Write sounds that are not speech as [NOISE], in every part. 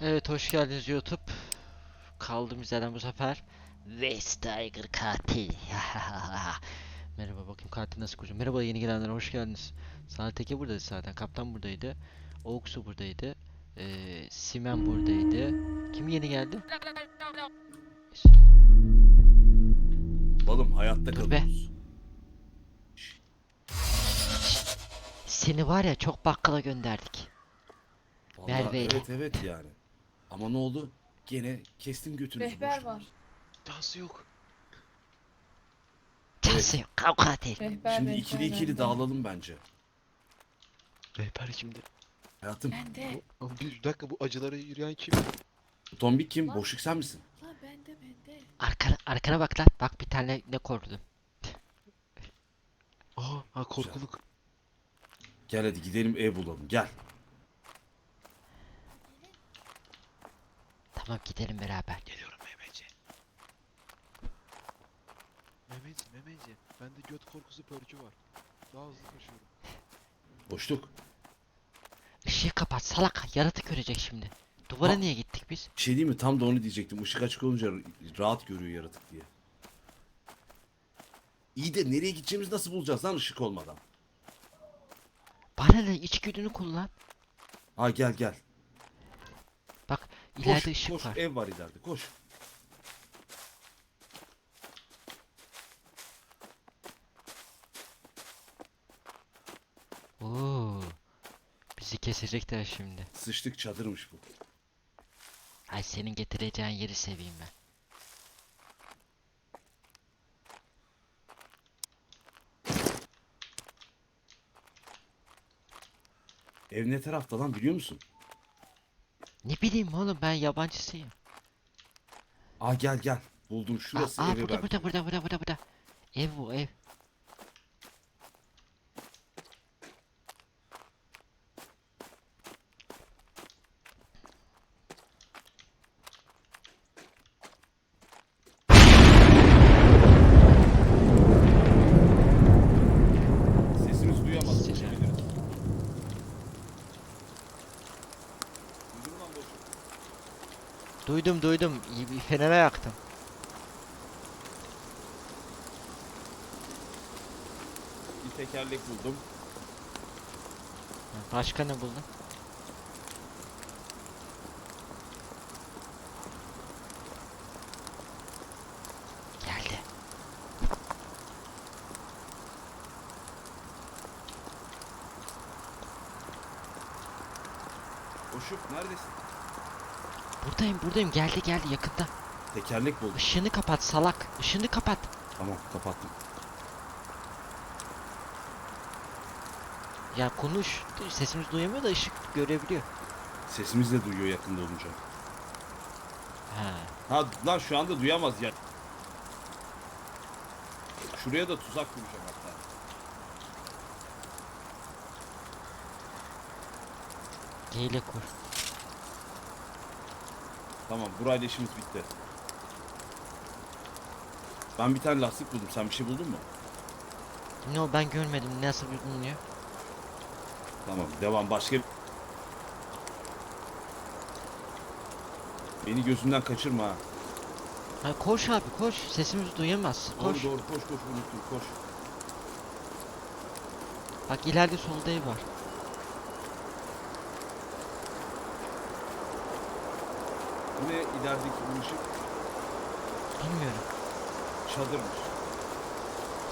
Evet hoş geldiniz YouTube. Kaldığımız yerden bu sefer West Tiger katil. [LAUGHS] Merhaba bakayım katil nasıl kuracağım. Merhaba yeni gelenler hoş geldiniz. Salih Teke buradaydı zaten. Kaptan buradaydı. Oaksu buradaydı. Ee, Simen buradaydı. Kim yeni geldi? Balım hayatta Dur be. kalıyoruz. Seni var ya çok bakkala gönderdik. Vallahi Merve'yle. evet evet yani. Ama ne oldu? Gene kestim götünüzü. Rehber boş. var. Dansı yok. Cansı yok kavga değil. Rehber Şimdi rehber, ikili ikili rehber. dağılalım bence. Rehber kimdi? Hayatım, Bende. Ama bir dakika bu acılara yürüyen kim? tombik kim? Lan. Boşluk sen misin? La bende bende. Arkana, arkana bak lan. Bak bir tane ne korkudum. Aa, ha korkuluk. Gel hadi gidelim ev bulalım. Gel. Tamam gidelim beraber. Geliyorum Mehmetciğim. Mehmet, Mehmetciğim. Bende göt korkusu pörkü var. Daha hızlı koşuyorum. [LAUGHS] Boşluk. Işığı kapat salak. Yaratık görecek şimdi. Duvara Ha. niye gittik biz? Bir şey değil mi? Tam da onu diyecektim. Işık açık olunca rahat görüyor yaratık diye. İyi de nereye gideceğimizi nasıl bulacağız lan ışık olmadan? Bana ne içgüdünü kullan. Ha gel gel. Bak Koş, ileride ışık koş. var. Ev var ileride. Koş. Oo. Bizi kesecekler şimdi. Sıçtık çadırmış bu. Ay senin getireceğin yeri seveyim ben. Ev ne tarafta lan biliyor musun? Ne bileyim oğlum ben yabancısıyım. Aa gel gel. Buldum şurası aa evi burada ben. burada burada burada burada burada. Ev bu ev. Sesimizi duyamaz. Sıcak. koşabiliriz. Duydun mu lan boşluk? Duydum duydum. İyi bir fenere yaktım. Bir tekerlek buldum. Başka ne buldun? Geldi. Boşluk neredesin? Buradayım buradayım geldi geldi yakında. Tekerlek buldum. Işığını kapat salak. Işığını kapat. Tamam kapattım. Ya konuş. Sesimiz duyamıyor da ışık görebiliyor. Sesimiz de duyuyor yakında olunca. Ha. Ha lan şu anda duyamaz ya. Şuraya da tuzak kuracağım hatta. Geyle kur. Tamam burayla işimiz bitti. Ben bir tane lastik buldum. Sen bir şey buldun mu? Ne o ben görmedim nasıl bir bulunuyor. Tamam devam başka Beni gözünden kaçırma ha. Ha, koş abi koş. Sesimizi. Doğru Koş. doğru koş koş unuttum koş. Bak ileride solda ev var. Bu ne ilerideki bu ışık? Bilmiyorum. Çadırmış.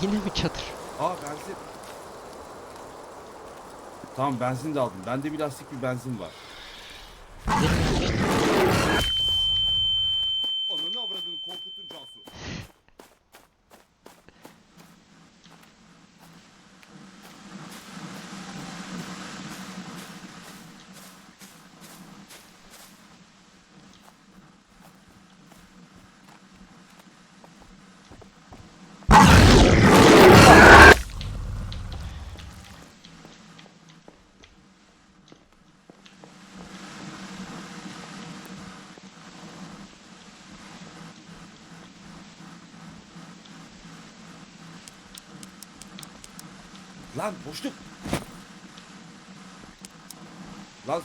Yine mi çadır? Aa benzin. Tamam benzin de aldım. Bende bir lastik bir benzin var. Lan boşluk. Lan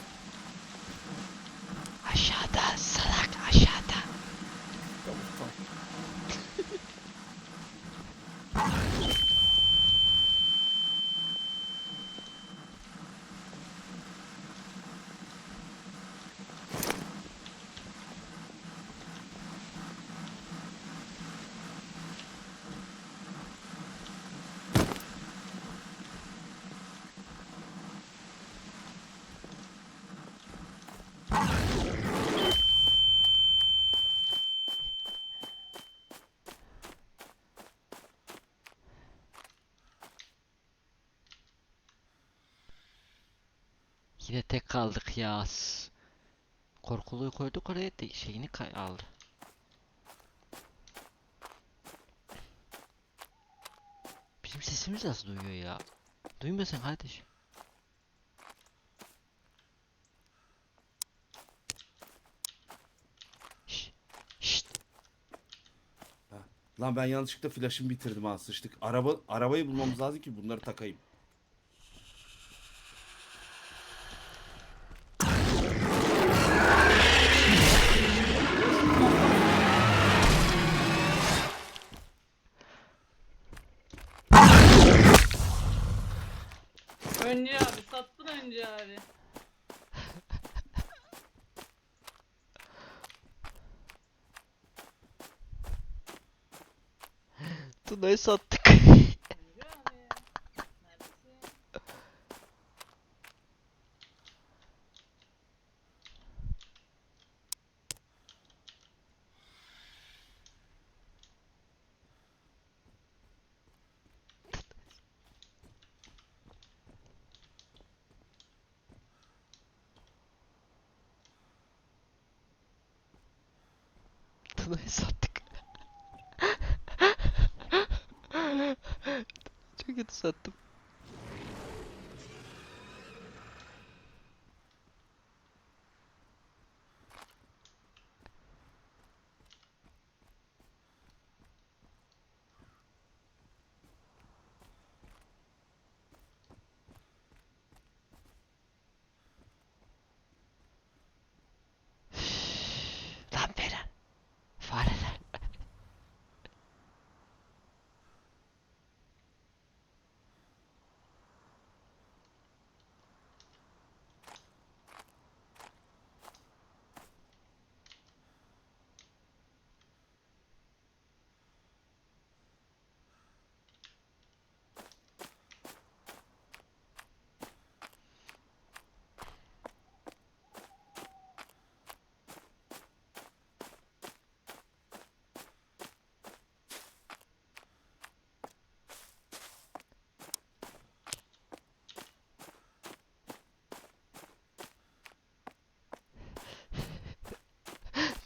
Yine tek kaldık ya. Korkuluğu koyduk oraya da şeyini aldı. Bizim sesimiz nasıl duyuyor ya? Duymuyorsun kardeş. Şşt, şşt. Lan ben yanlışlıkla flaşımı bitirdim ha sıçtık. Araba arabayı bulmamız lazım ki bunları takayım. Öncü abi sattın Öncü abi. Tuna'yı sattık. Öncü abi. Neredesin? Tuna'yı sattık. Çok kötü sattım. Lan Beren. Fareler.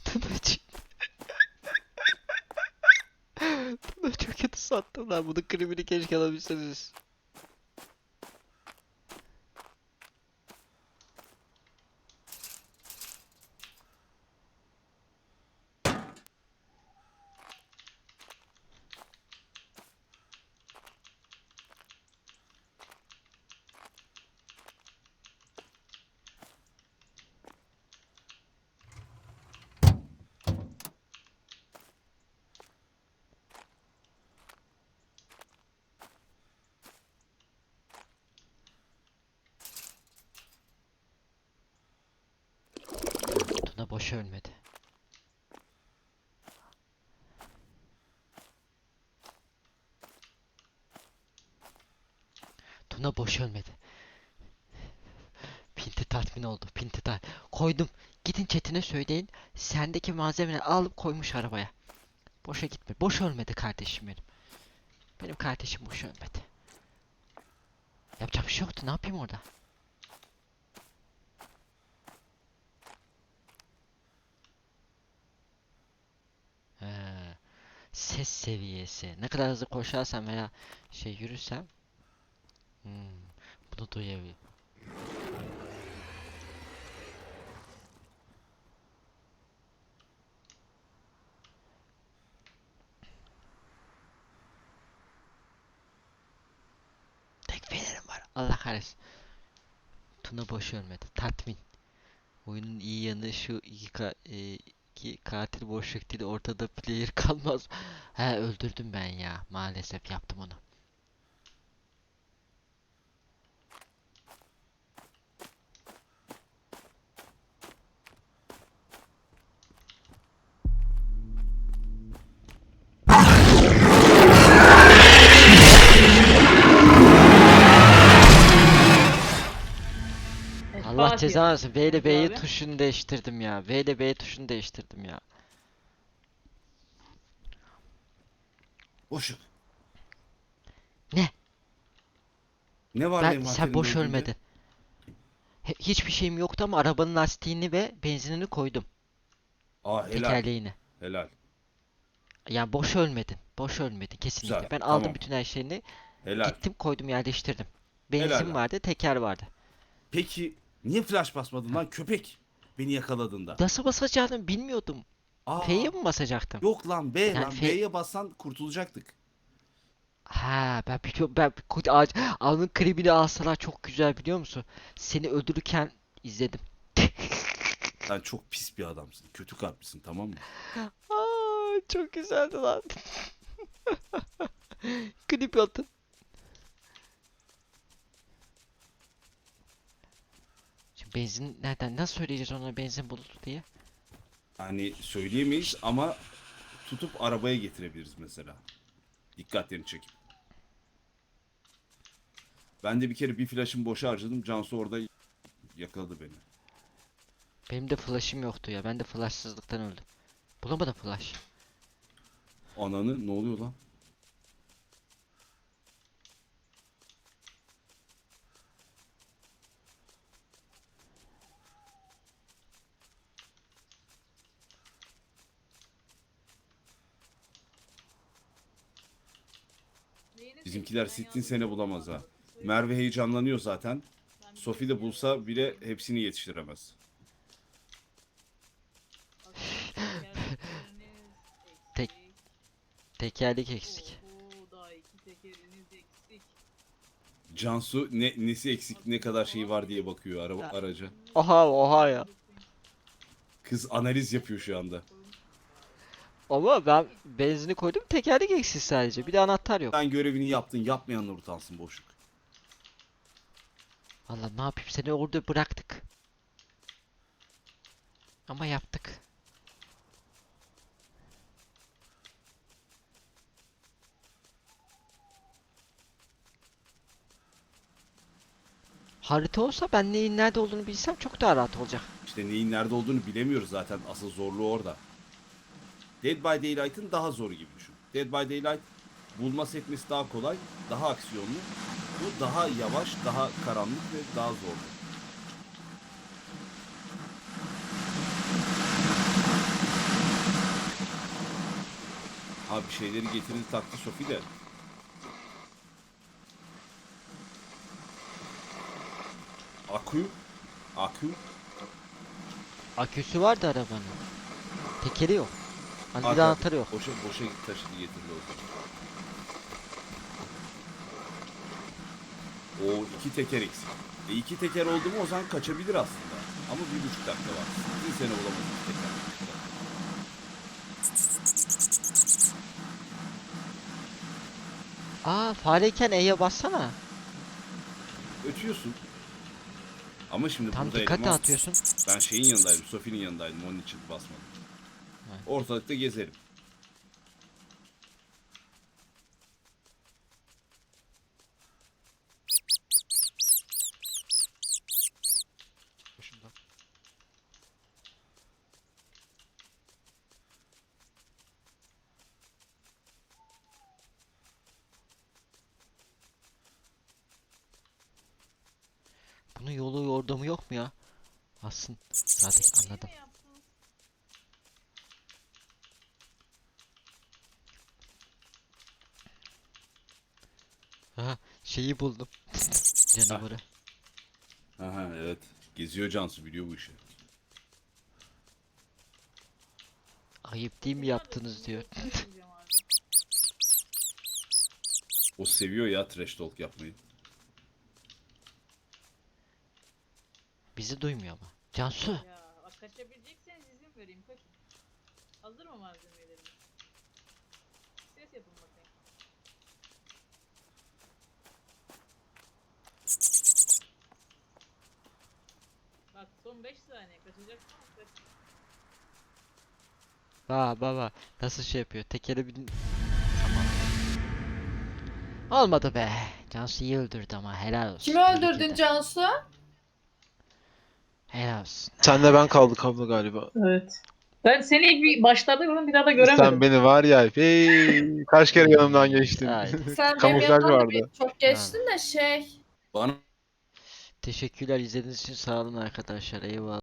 Tunacık. Tuna çok kötü sattım lan. Bunun klibini keşke alabilseniz. Tuna boş ölmedi. Tuna boş ölmedi. Pinti tatmin oldu. Pinti ta koydum. Gidin chatine söyleyin. Sendeki malzemeleri alıp koymuş arabaya. Boşa gitme. Boş ölmedi kardeşim benim. Benim kardeşim boş ölmedi. Yapacak bir şey yoktu. Ne yapayım orada? He. Ses seviyesi. Ne kadar hızlı koşarsam veya şey yürürsem hmm, bunu duyabilirim. Tek fenerim var. Allah kahretsin. Tuna boş ölmedi. Tatmin. Oyunun iyi yanı şu iki, e, iki katil boşluk değil ortada player [LAUGHS] kalmaz. He öldürdüm ben ya. Maalesef yaptım onu. Allah cezanı versin. V ile B'yi tuşunu değiştirdim ya. V ile B tuşunu değiştirdim ya. Boşuk. Ne? Ne var Ben sen boş öldüğünde? ölmedin. He- hiçbir şeyim yoktu ama arabanın lastiğini ve benzinini koydum. Aa helal. Tekerleğini. Helal. Yani boş ölmedin. Boş ölmedin kesinlikle. Güzel, Ben aldım tamam. bütün her şeyini. Helal. Gittim koydum yerleştirdim. Helal Benzin lan. vardı, teker vardı. Peki niye flash basmadın lan köpek? Beni yakaladığında. Nasıl basacağını bilmiyordum. Aa, F'ye mi basacaktım? Yok lan B Yani lan. F- B'ye bassan kurtulacaktık. Ha ben biliyorum ben alnın klibini alsalar çok güzel biliyor musun? Seni öldürürken izledim. [LAUGHS] Sen çok pis bir adamsın. Kötü kalplisin tamam mı? Aa çok güzeldi lan. [LAUGHS] Klip atın. Benzin nereden nasıl söyleyeceğiz ona benzin bulutu diye? Hani söyleyemeyiz ama tutup arabaya getirebiliriz mesela. Dikkatlerini çekip. Ben de bir kere bir flash'ımı boşa harcadım. Cansu orada yakaladı beni. Benim de flash'ım yoktu ya. Ben de flashsızlıktan öldüm. Bulamadım flash. Ananı ne oluyor lan? Bizimkiler sittin sene bulamaz ha. Merve heyecanlanıyor zaten. Sofi de bulsa bile hepsini yetiştiremez. [LAUGHS] Tek- Tekerlek eksik. Cansu ne nesi eksik ne kadar şey var diye bakıyor araba araca. Oha oha ya. Kız analiz yapıyor şu anda. Ama ben benzini koydum tekerlek eksik sadece. Bir de anahtar yok. Sen görevini yaptın yapmayanlar utansın boşluk. Valla ne yapayım seni orada bıraktık. Ama yaptık. Harita olsa ben neyin nerede olduğunu bilsem çok daha rahat olacak. İşte neyin nerede olduğunu bilemiyoruz zaten. Asıl zorluğu orada. Dead by Daylight'ın daha zor gibi düşün. Dead by Daylight bulma etmesi daha kolay, daha aksiyonlu. Bu daha yavaş, daha karanlık ve daha zorlu. Abi şeyleri getirdi taktı Sofi de. Akü, akü, Aküsü vardı arabanın. Tekeri yok. Hani bir Arka- de anahtarı yok. Boşa boşa taşıdı getirdi o zaman. O iki teker eksik. E iki teker oldu mu o zaman kaçabilir aslında. Ama bir buçuk dakika var. Bir sene bulamadı iki teker. Aa fareyken E'ye bassana. Ötüyorsun. Ama şimdi Tam burada dikkat eleman- dağıtıyorsun. Ben şeyin yanındaydım. Sofi'nin yanındaydım. Onun için basmadım. Ortalıkta gezerim. Başımdan. Bunun yolu yordamı yok mu ya? Aslında zaten anladım. Ne yaptınız? Aha şeyi buldum. [LAUGHS] Canavarı. Aha evet. Geziyor Cansu biliyor bu işi. Ayıp değil mi yaptınız diyor. [LAUGHS] O seviyor ya trash talk yapmayı. Bizi duymuyor ama. Cansu. Ya kaçabilecekseniz izin vereyim kaçın. Hazır mı malzemeleriniz? Ses yapın bakayım. Bak son 5 saniye kaçacaksın ama kaç. Baba baba nasıl şey yapıyor? Tekere bin... Tamam. Olmadı be. Cansu iyi öldürdü ama helal olsun. Kimi öldürdün. Cansu? Helal olsun. Senle ben kaldık abla galiba. Evet. Ben seni ilk bir başlarda gördüm bir daha da göremedim. Sen beni var ya hey, kaç kere yanımdan geçtin. [LAUGHS] Sen benim Kamuflaj yanımdan da vardı. bir çok geçtin de şey. Bana Teşekkürler izlediğiniz için sağ olun arkadaşlar. Eyvallah.